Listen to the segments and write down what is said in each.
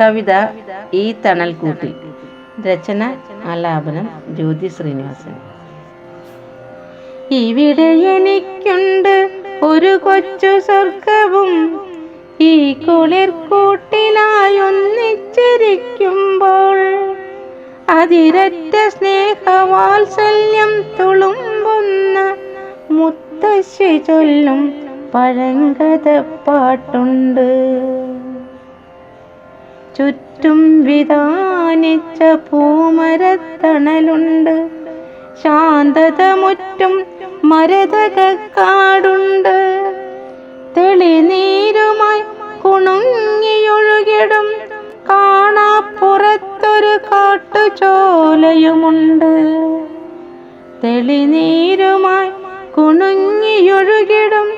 കവിത ഈ തണൽക്കൂട്ടിൽ. രചന ആലാപനം ജ്യോതി ശ്രീനിവാസൻ. ഇവിടെ എനിക്കുണ്ട് ഒരു കൊച്ചു സ്വർഗവും ഈ കുളിർ കൂട്ടിനായി ഒന്നിച്ചിരിക്കുമ്പോൾ അതിരറ്റ സ്നേഹവാത്സല്യം തുളുമ്പുന്ന മുത്തശ്ശി ചൊല്ലും പഴങ്കഥ പാട്ടുണ്ട് ചുറ്റും വിധാനിച്ച പൂമരത്തണലുണ്ട്. ശാന്തത മുറ്റും മരതകാടുണ്ട് തെളിനീരുമായി കുണുങ്ങിയൊഴുകിടും. കാണാപ്പുറത്തൊരു കാട്ടുചോലയുമുണ്ട്. തെളിനീരുമായി കുണുങ്ങിയൊഴുകിടും.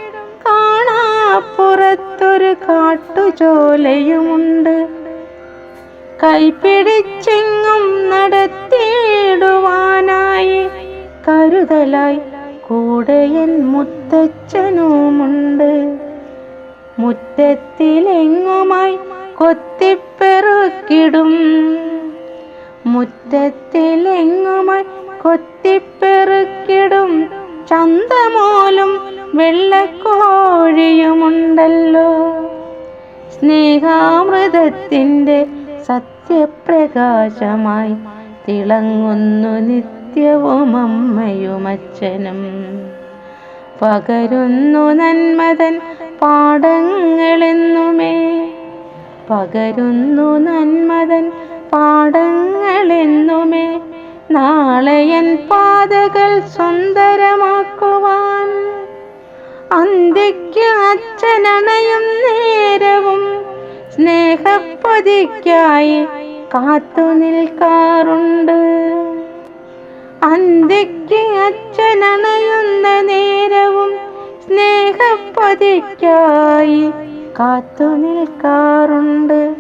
കാണാപ്പുറത്തൊരു കാട്ടുചോലയുമുണ്ട്. കൈപിടിച്ചെങ്ങും നടത്തിയിടുവാനായി കരുതലായി കൂടെയൻ മുത്തച്ഛനുമുണ്ട്. മുറ്റത്തിലെങ്ങുമായി കൊത്തിപ്പെറുക്കിടും. മുറ്റത്തിലെങ്ങുമായി കൊത്തിപ്പെറുക്കിടും. ചന്തമോലും വെള്ളക്കോഴിയുമുണ്ടല്ലോ. സ്നേഹാമൃതത്തിന്റെ സത്യപ്രകാശമായി തിളങ്ങുന്നു നിത്യവും അമ്മയും അച്ഛനും. പകരുന്നു നന്മതൻ പാടങ്ങളെന്നുമേ പകരുന്നു നന്മതൻ പാടങ്ങളെന്നുമേ നാളെയൻ പാതകൾ സുന്ദരമാക്കുവാൻ. അന്ത്യയ്ക്ക് അച്ഛനണയും നേരവും സ്നേഹപ്പൊതിക്കായി കാത്തു നിൽക്കാറുണ്ട്. അന്ത്യക്ക് അച്ഛനണയുന്ന നേരവും സ്നേഹപ്പൊതിക്കായി കാത്തു നിൽക്കാറുണ്ട്.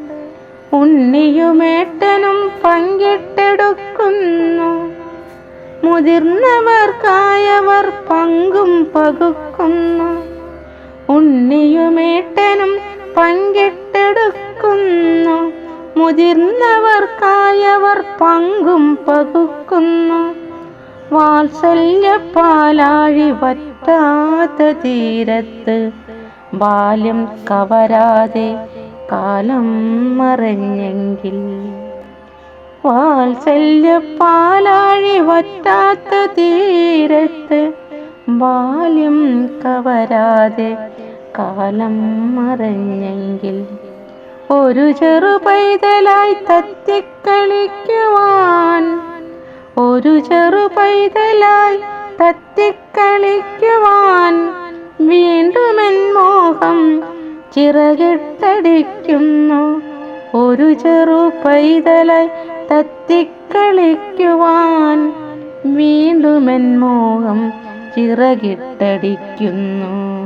ഉണ്ണിയുമേട്ടനും പങ്കിട്ടെടുക്കുന്നു. മുതിർന്നവർക്കായവർ പങ്കും പകുക്കുന്നു. ഉണ്ണിയുമേട്ടനും പങ്കിട്ടെടുക്കുന്നു മുതിർന്നവർക്കായവർ പങ്കും പകുക്കുന്നു. വാത്സല്യ പാലാഴി വറ്റാത്ത തീരത്ത് ബാല്യം കവരാതെ കാലം മറഞ്ഞെങ്കിൽ. വാത്സല്യപ്പാലാഴി വറ്റാത്ത തീരത്ത് ബാല്യം കവരാതെ കാലം മറഞ്ഞെങ്കിൽ. ഒരു ചെറു പൈതലായി തത്തിക്കളിക്കുവാൻ. ഒരു ചെറു പൈതലായി തത്തിക്കളിക്കുവാൻ. വീണ്ടുമെൻ മോഹം ചിറകിട്ടടിക്കുന്നു. ഒരു ചെറു പൈതലായി തത്തിക്കളിക്കുവാൻ. വീണ്ടുമെൻ മോഹം ചിറകിട്ടടിക്കുന്നു.